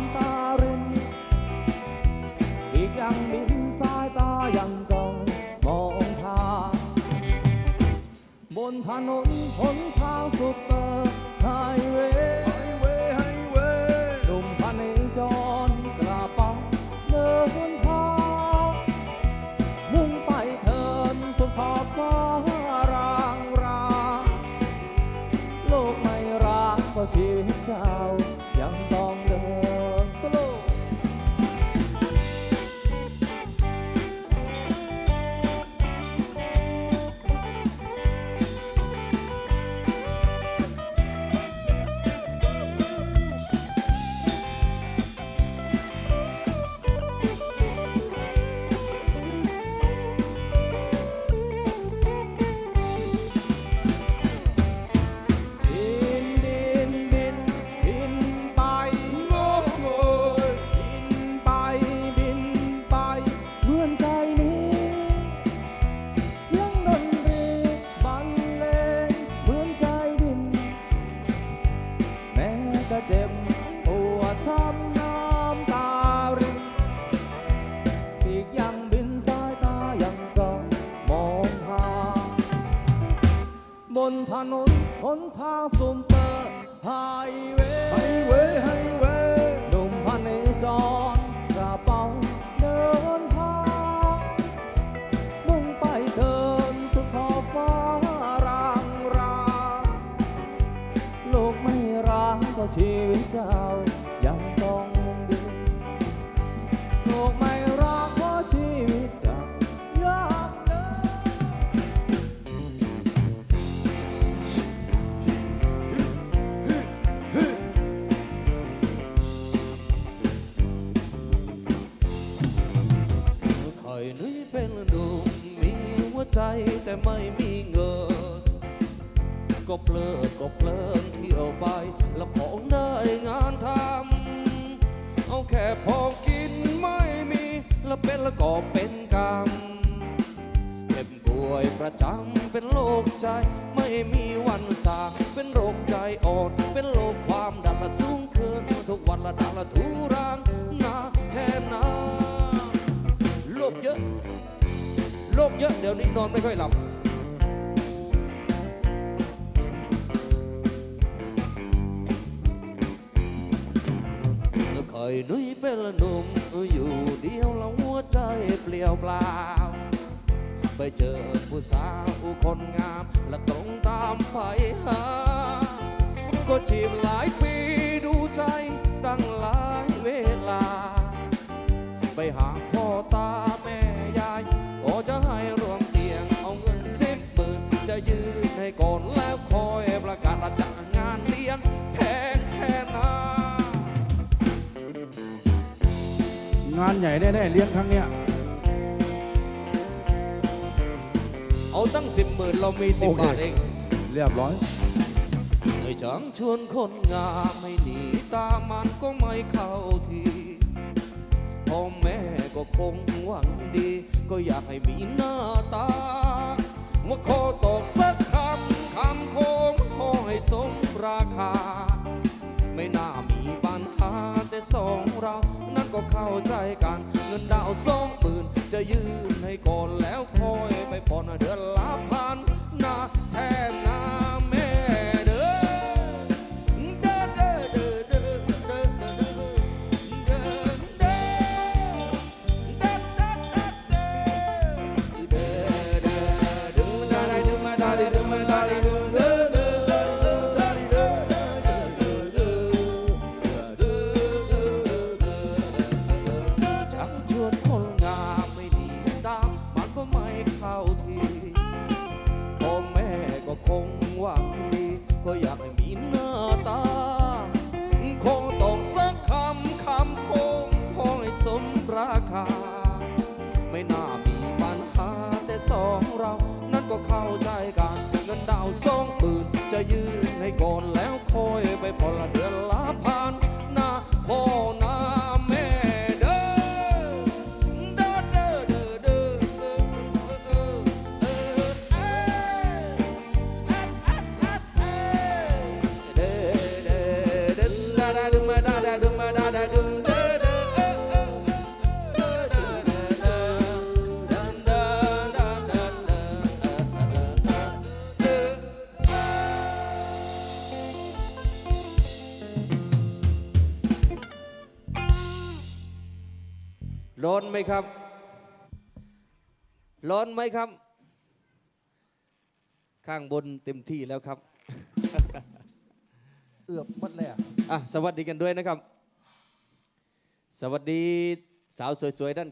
ามตาริน อีกอย่างมินสายตายังจ้องมองทางบนถนนหนทางสุดเตอร์ไฮเวย์หนุ่มพเนจรกระป๋งเดินทางมุ่งไปเทินสุดขอบฟ้ารางรางโลกไม่รักก็ชีวิตเจ้า นนหนทางสุ่มเตอร์ไฮเวย์ไฮเวย์ไฮเวย์หนุ่มพันเอจอนกระเป๋าเดินทางมุ่งไปเดินสุดขอบฟ้ารางรางโลกไม่ร้างก็ชีวิตเจ้า จแต่ไม่มีเงิน ก็เพลิดก็เพลินเที่ยวไปแล้วของได้งานทำเอาแค่พอกินไม่มี แล้วเป็นแล้วก็เป็นกรรมเจ็บป่วยประจำเป็นโรคใจ ไม่มีวันสางเป็นโรคใจอ่อนเป็นโรคความดันสูงขึ้นทุกวันระดับละทุรัง รคเยอะเดี๋ยวนี้นอนไม่ค่อยหลับเคยนุ้ยเป็นหนุ่มอยู่เดียวแล้วหัวใจเปลี่ยวเปล่า ไปเจอผู้สาวคนงามและตรงตามไฟหา ก็จีบหลายปี เลี้ยงครั้งเนี้ยเอาตั้งสิบหมื่นเรามีสิบบาทเอง เรียบร้อยเม่จ้างชวนคนงามไม่หนีตามันก็ไม่เข้าทีพ่อแม่ก็คงหวังดี ก็อยากให้มีหน้าตาเมื่อขอตอกสักคำคำโคงขอให้สมราคา ไม่น่ามีปัญหาแต่สองเรา ก็เข้าใจกัน เงินดาวสองหมื่นจะยืนให้ก่อนแล้วคอยไปผ่อนเดือนละพันนะแทนนาแม่ ตาตองสักคำคำคงห้อยสมราคา ไม่น่ามีปัญหาแต่สองเรา นั้นก็เข้าใจกัน เงินดาวสองหมื่นจะยืนให้ก่อนแล้ว ร้อนไหมครับ ร้อนไหมครับ ข้างบนเต็มที่แล้วครับ เอือบหมดเลยอะอะ สวัสดีกันด้วยนะครับ สวัสดีสาวสวยๆด้าน